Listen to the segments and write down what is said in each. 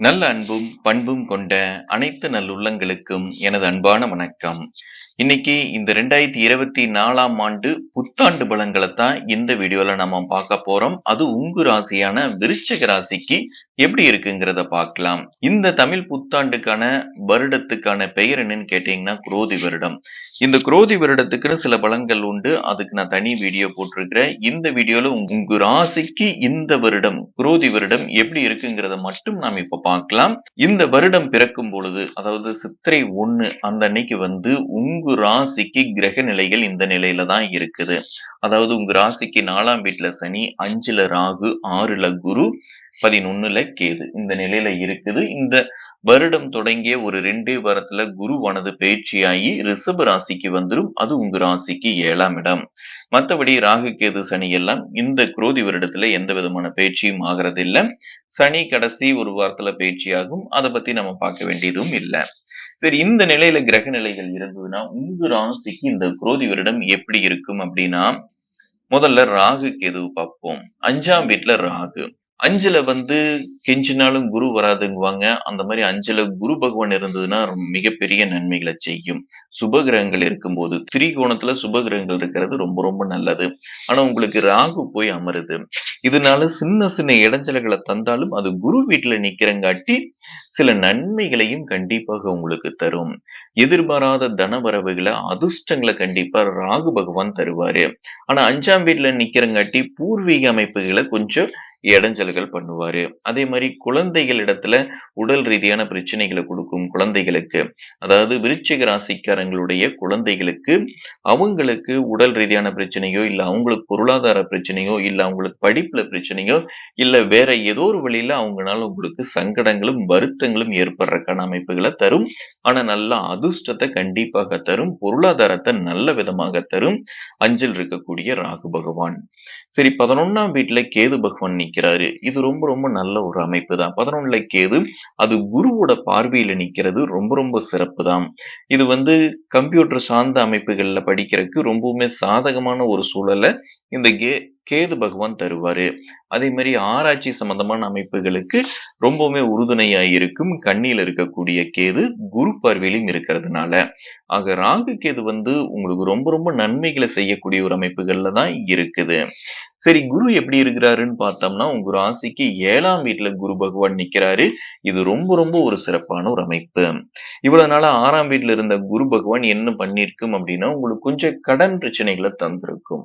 நல்ல அன்பும் பண்பும் கொண்ட அனைத்து நல்லுள்ளங்களுக்கும் எனது அன்பான வணக்கம். இன்னைக்கு இந்த ரெண்டாயிரத்தி இருபத்தி நாலாம் ஆண்டு புத்தாண்டு பலன்களை தான் இந்த வீடியோல நம்ம பார்க்க போறோம். அது உங்கு ராசியான விருச்சக ராசிக்கு எப்படி இருக்குங்கிறத பார்க்கலாம். இந்த தமிழ் புத்தாண்டுக்கான வருடத்துக்கான பெயர் என்னன்னு கேட்டீங்கன்னா குரோதி வருடம். இந்த குரோதி வருடத்துக்குன்னு சில பலன்கள் உண்டு. அதுக்கு நான் தனி வீடியோ போட்டிருக்கிறேன். இந்த வீடியோல உங்க ராசிக்கு இந்த வருடம் குரோதி வருடம் எப்படி இருக்குங்கிறத மட்டும் நாம் இப்ப பார்க்கலாம். இந்த வருடம் பிறக்கும் பொழுது அதாவது சித்திரை ஒண்ணு அந்த அன்னைக்கு வந்து உங்க ராசிக்கு கிரக நிலைகள் இந்த நிலையில தான் இருக்குது. அதாவது உங்க ராசிக்கு நாலாம் வீட்டுல சனி அஞ்சுல ராகு ஆறுல குரு பதினொன்னுல கேது. இந்த நிலையில இருக்குது. இந்த வருடம் தொடங்கிய ஒரு ரெண்டே வாரத்துல குருவானது பயிற்சியாகி ரிஷப ராசிக்கு வந்துடும் அது உங்க ராசிக்கு ஏழாம் இடம். மற்றபடி ராகு கேது சனி எல்லாம் இந்த குரோதி வருடத்துல எந்த விதமான பயிற்சியும் ஆகிறது இல்ல சனி கடைசி ஒரு வாரத்துல பயிற்சியாகும் அதை பத்தி நம்ம பார்க்க வேண்டியதும் இல்லை. சரி இந்த நிலையில கிரக நிலைகள் இருந்ததுன்னா உங்க ராசிக்கு இந்த குரோதி வருடம் எப்படி இருக்கும் அப்படின்னா முதல்ல ராகு கேது பார்ப்போம். அஞ்சாம் வீட்டுல ராகு. அஞ்சுல வந்து கெஞ்சினாலும் குரு வராதுங்குவாங்க. அந்த மாதிரி அஞ்சுல குரு பகவான் இருந்ததுன்னா மிகப்பெரிய நன்மைகளை செய்யும். சுபகிரகங்கள் இருக்கும்போது திரிகோணத்துல சுபகிரகங்கள் இருக்கிறது ரொம்ப ரொம்ப நல்லது. ஆனா உங்களுக்கு ராகு போய் அமருது. இதனால சின்ன சின்ன இடைஞ்சல்களை தந்தாலும் அது குரு வீட்டுல நிக்கிறங்காட்டி சில நன்மைகளையும் கண்டிப்பாக உங்களுக்கு தரும். எதிர்பாராத தனவரவுகளை அதிர்ஷ்டங்களை கண்டிப்பா ராகு பகவான் தருவாரு. ஆனா அஞ்சாம் வீட்டுல நிக்கிறங்காட்டி பூர்வீக அமைப்புகளை கொஞ்சம் இடைஞ்சல்கள் பண்ணுவாரு. அதே மாதிரி குழந்தைகள் இடத்துல உடல் ரீதியான பிரச்சனைகளை கொடுக்கும் குழந்தைகளுக்கு அதாவது விருச்சிக ராசிக்காரங்களுடைய குழந்தைகளுக்கு அவங்களுக்கு உடல் ரீதியான பிரச்சனையோ இல்ல அவங்களுக்கு பொருளாதார பிரச்சனையோ இல்ல அவங்களுக்கு படிப்புல பிரச்சனையோ இல்ல வேற ஏதோ ஒரு வழியில அவங்களால உங்களுக்கு சங்கடங்களும் வருத்தங்களும் ஏற்படுறக்கான அமைப்புகளை தரும். ஆனா நல்ல அதிர்ஷ்டத்தை கண்டிப்பாக தரும். பொருளாதாரத்தை நல்ல விதமாக தரும். அஞ்சல் இருக்கக்கூடிய ராகு பகவான். சரி பதினொன்னாம் வீட்டுல கேது பகவான் நிக்கிறாரு. இது ரொம்ப ரொம்ப நல்ல ஒரு அமைப்பு தான் பதினொன்னுல கேது அது குருவோட பார்வையில நிக்கிறது ரொம்ப ரொம்ப சிறப்பு தான் இது வந்து கம்ப்யூட்டர் சார்ந்த அமைப்புகள்ல படிக்கிறதுக்கு ரொம்பவுமே சாதகமான ஒரு சூழலை இந்த கே கேது பகவான் தருவாரு. அதே மாதிரி ஆராய்ச்சி சம்பந்தமான அமைப்புகளுக்கு ரொம்பவுமே உறுதுணையா இருக்கும் கண்ணியில் இருக்கக்கூடிய கேது குரு பார்வையிலும் இருக்கிறதுனால. ஆக ராகு கேது வந்து உங்களுக்கு ரொம்ப ரொம்ப நன்மைகளை செய்யக்கூடிய ஒரு அமைப்புகள்ல தான் இருக்குது. சரி குரு எப்படி இருக்கிறாருன்னு பார்த்தோம்னா உங்க ராசிக்கு ஏழாம் வீட்டுல குரு பகவான் நிக்கிறாரு. இது ரொம்ப ரொம்ப ஒரு சிறப்பான ஒரு அமைப்பு. இவ்வளவு நாள ஆறாம் வீட்டுல இருந்த குரு பகவான் என்ன பண்ணிருக்கும் அப்படின்னா உங்களுக்கு கொஞ்சம் கடன் பிரச்சனைகளை தந்திருக்கும்.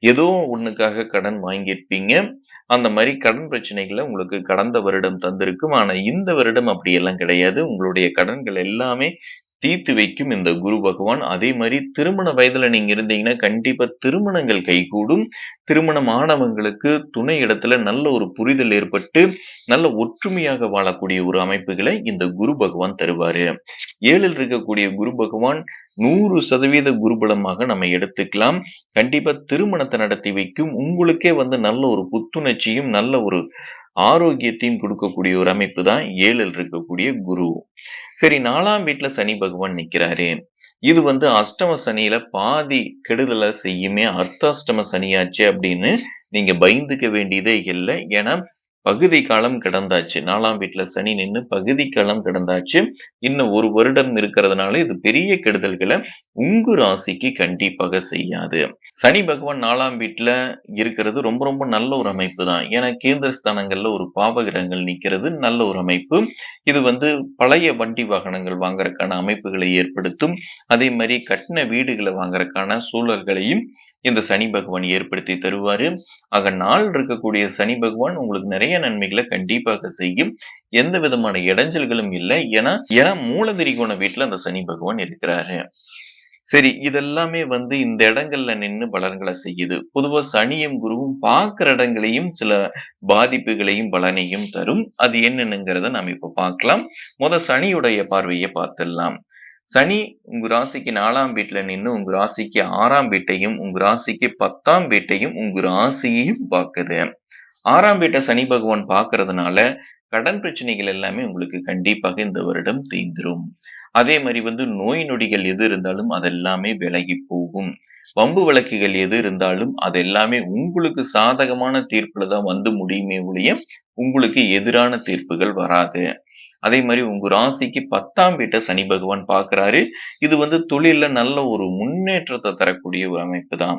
ஏதோ ஒண்ணுக்காக கடன் வாங்கியிருப்பீங்க. அந்த மாதிரி கடன் பிரச்சனைகளை உங்களுக்கு கடந்த வருடம் தந்திருக்கும். ஆனா இந்த வருடம் அப்படி எல்லாம் கிடையாது. உங்களுடைய கடன்கள் எல்லாமே தீர்த்து வைக்கும் இந்த குரு பகவான். அதே மாதிரி திருமண வயதுல நீங்க இருந்தீங்கன்னா கண்டிப்பா திருமணங்கள் கைகூடும். திருமணம் ஆனவங்களுக்கு துணை இடத்துல நல்ல ஒரு புரிதல் ஏற்பட்டு நல்ல ஒற்றுமையாக வாழக்கூடிய ஒரு அமைப்புகளை இந்த குரு பகவான் தருவாரு. ஏழில் இருக்கக்கூடிய குரு பகவான் நூறு சதவீத குருபலமாக நம்ம எடுத்துக்கலாம். கண்டிப்பா திருமணத்தை நடத்தி வைக்கும். உங்களுக்கே வந்து நல்ல ஒரு புத்துணர்ச்சியும் நல்ல ஒரு ஆரோக்கியத்தையும் கொடுக்கக்கூடிய ஒரு அமைப்பு தான் ஏழில் இருக்கக்கூடிய குரு. சரி நாலாம் வீட்டுல சனி பகவான் நிக்கிறாரு. இது வந்து அஷ்டம சனியில பாதி கெடுதலை செய்யுமே அர்த்தாஷ்டம சனியாச்சு அப்படின்னு நீங்க பயந்துக்க வேண்டியதே இல்லை. ஏன்னா பகுதி காலம் கிடந்தாச்சு. நாலாம் வீட்டுல சனி நின்று பகுதி காலம் கிடந்தாச்சு. இன்னும் ஒரு வருடம் இருக்கிறதுனால இது பெரிய கெடுதல்களை உங்கு ராசிக்கு கண்டிப்பாக செய்யாது. சனி பகவான் நாலாம் வீட்டுல இருக்கிறது ரொம்ப ரொம்ப நல்ல ஒரு அமைப்பு தான். ஏன்னா கேந்திர ஸ்தானங்கள்ல ஒரு பாவகிரகங்கள் நிக்கிறது நல்ல ஒரு அமைப்பு. இது வந்து பழைய வண்டி வாகனங்கள் வாங்குறதுக்கான அமைப்புகளை ஏற்படுத்தும். அதே மாதிரி கட்டின வீடுகளை வாங்குறதுக்கான சூழல்களையும் இந்த சனி பகவான் ஏற்படுத்தி தருவாரு. ஆக நாள் இருக்கக்கூடிய சனி பகவான் உங்களுக்கு நிறைய நன்மைகளை கண்டிப்பாக செய்யும். எந்த விதமான இடைஞ்சல்களும் இல்லை. ஏன்னா ஏன்னா மூலதிரிகோண வீட்டுல அந்த சனி பகவான் இருக்கிறாரு. சரி இதெல்லாமே வந்து இந்த இடங்கள்ல நின்று பலன்களை செய்யுது. பொதுவா சனியும் குருவும் பார்க்குற இடங்களையும் சில பாதிப்புகளையும் பலனையும் தரும். அது என்னென்னுங்கிறத நம்ம இப்ப பார்க்கலாம். முத சனியுடைய பார்வையை பார்த்துடலாம். சனி உங்க ராசிக்கு நாலாம் வீட்டுல நின்று உங்க ராசிக்கு ஆறாம் வீட்டையும் உங்க ராசிக்கு பத்தாம் வீட்டையும் உங்க ராசியையும் பார்க்குது ஆறாம் வீட்டை சனி பகவான் பார்க்கறதுனால கடன் பிரச்சனைகள் எல்லாமே உங்களுக்கு கண்டிப்பாக இந்த வருடம் தீந்துரும். அதே மாதிரி வந்து நோய் நொடிகள் எது இருந்தாலும் அதெல்லாமே விலகி போகும். வம்பு வழக்குகள் எது இருந்தாலும் அது எல்லாமே உங்களுக்கு சாதகமான தீர்ப்புல தான் வந்து முடியுமே ஒழிய, உங்களுக்கு எதிரான தீர்ப்புகள் வராது. அதே மாதிரி உங்க ராசிக்கு பத்தாம் வீட்டை சனி பகவான் பாக்குறாரு இது வந்து தொழில்ல நல்ல ஒரு முன்னேற்றத்தை தரக்கூடிய ஒரு அமைப்பு தான்.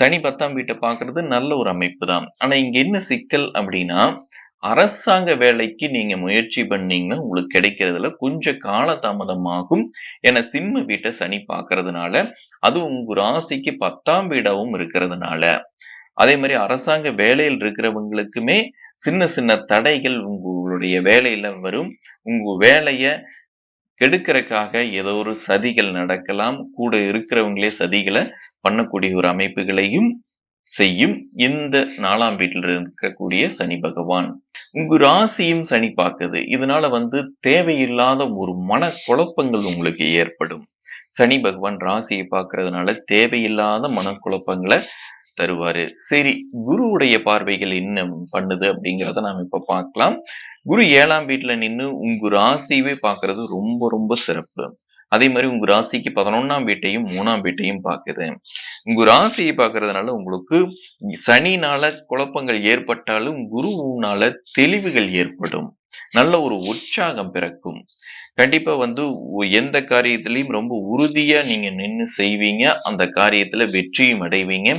சனி பத்தாம் வீட்டை பாக்குறது நல்ல ஒரு அமைப்பு தான். ஆனா இங்க என்ன சிக்கல் அப்படின்னா அரசாங்க வேலைக்கு நீங்க முயற்சி பண்ணீங்கன்னா, உங்களுக்கு கிடைக்கிறதுல கொஞ்சம் கால தாமதமாகும் ஏன்னா சிம்ம வீட்டை சனி பாக்குறதுனால அது உங்க ராசிக்கு 10ஆம் வீடாவும் இருக்கிறதுனால. அதே மாதிரி அரசாங்க வேலையில் இருக்கிறவங்களுக்குமே சின்ன சின்ன தடைகள் உங்களுடைய வேலையில வரும். உங்க வேலைய கெடுக்கறக்காக ஏதோ ஒரு சதிகள் நடக்கலாம். கூட இருக்கிறவங்களே சதிகளை பண்ணக்கூடிய ஒரு அமைப்புகளையும் செய்யும். இந்த நாலாம் வீட்டில இருக்கக்கூடிய சனி பகவான். உங்க ராசியும் சனி பார்க்குது. இதனால வந்து தேவையில்லாத ஒரு மன குழப்பங்கள் உங்களுக்கு ஏற்படும். சனி பகவான் ராசியை பார்க்கறதுனால தேவையில்லாத மனக்குழப்பங்களை தருவாரு. சரி, குருவுடைய பார்வைகள் என்ன பண்ணுது அப்படிங்கிறத நாம இப்ப பார்க்கலாம். குரு ஏழாம் வீட்டுல நின்னு உங்க ராசியவே பாக்குறது ரொம்ப ரொம்ப சிறப்பு. அதே மாதிரி உங்க ராசிக்கு 11ஆம் வீட்டையும், மூணாம் வீட்டையும் பார்க்குது. உங்க ராசியை பார்க்கறதுனால உங்களுக்கு சனினால குழப்பங்கள் ஏற்பட்டாலும், குருவுனால தெளிவுகள் ஏற்படும். நல்ல ஒரு உற்சாகம் பிறக்கும். கண்டிப்பா வந்து எந்த காரியத்திலையும் ரொம்ப உறுதியா நீங்க நின்று செய்வீங்க. அந்த காரியத்துல வெற்றியும் அடைவீங்க.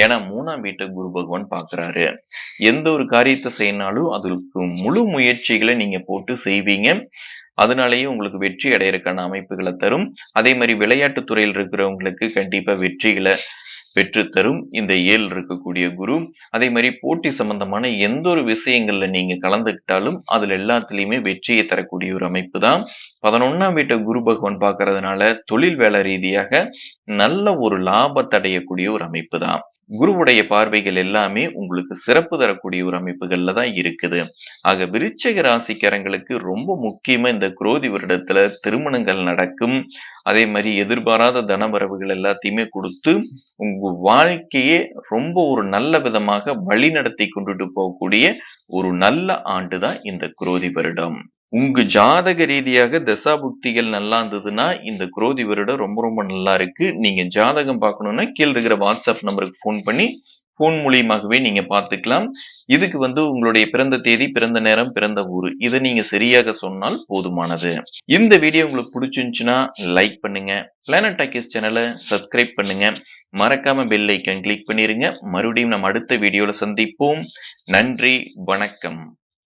ஏன்னா மூணாம் வீட்டை குரு பகவான் பாக்குறாரு எந்த ஒரு காரியத்தை செய்யினாலும் அதுக்கு முழு முயற்சிகளை நீங்க போட்டு செய்வீங்க. அதனாலேயே உங்களுக்கு வெற்றி அடையறக்கான அமைப்புகளை தரும். அதே மாதிரி விளையாட்டு துறையில் இருக்கிறவங்களுக்கு கண்டிப்பா வெற்றிகளை பெற்று தரும். இந்த 7 இருக்கக்கூடிய குரு. அதே மாதிரி போட்டி சம்பந்தமான எந்த ஒரு விஷயங்கள்ல நீங்க கலந்துக்கிட்டாலும், அதுல எல்லாத்துலயுமே வெற்றியை தரக்கூடிய ஒரு அமைப்பு தான். பதினொன்னாம் வீட்டை குரு பகவான் பார்க்கறதுனால, தொழில் வேலை ரீதியாக நல்ல ஒரு லாபத்தடையக்கூடிய ஒரு அமைப்பு தான். குருவுடைய பார்வைகள் எல்லாமே உங்களுக்கு சிறப்பு தரக்கூடிய ஒரு அமைப்புகள்ல தான் இருக்குது. ஆக விருச்சக ராசிக்காரங்களுக்கு ரொம்ப முக்கியமா இந்த குரோதி வருடத்துல திருமணங்கள் நடக்கும். அதே மாதிரி எதிர்பாராத தனவரவுகள் எல்லாத்தையுமே கொடுத்து உங்க வாழ்க்கையே ரொம்ப ஒரு நல்ல விதமாக வழிநடத்தி கொண்டுட்டு போகக்கூடிய ஒரு நல்ல ஆண்டு தான் இந்த குரோதி வருடம். உங்க ஜாதக ரீதியாக தசாபுக்திகள் நல்லா இருந்ததுன்னா, இந்த குரோதி வருடம் ரொம்ப ரொம்ப நல்லா இருக்கு. நீங்க ஜாதகம் பார்க்கணும்னா, கீழே இருக்கிற வாட்ஸ்அப் நம்பருக்கு ஃபோன் பண்ணி, ஃபோன் மூலியமாகவே நீங்க பார்த்துக்கலாம். இதுக்கு வந்து உங்களுடைய பிறந்த தேதி, பிறந்த நேரம், பிறந்த ஊர் இதை நீங்க சரியாக சொன்னால் போதுமானது. இந்த வீடியோ உங்களுக்கு பிடிச்சிருந்துச்சுன்னா லைக் பண்ணுங்க. பிளானட் டாக்கிஸ் சேனலை சப்ஸ்கிரைப் பண்ணுங்க. மறக்காம பெல் ஐக்கன் கிளிக் பண்ணிருங்க. மறுபடியும் நம்ம அடுத்த வீடியோல சந்திப்போம். நன்றி, வணக்கம்.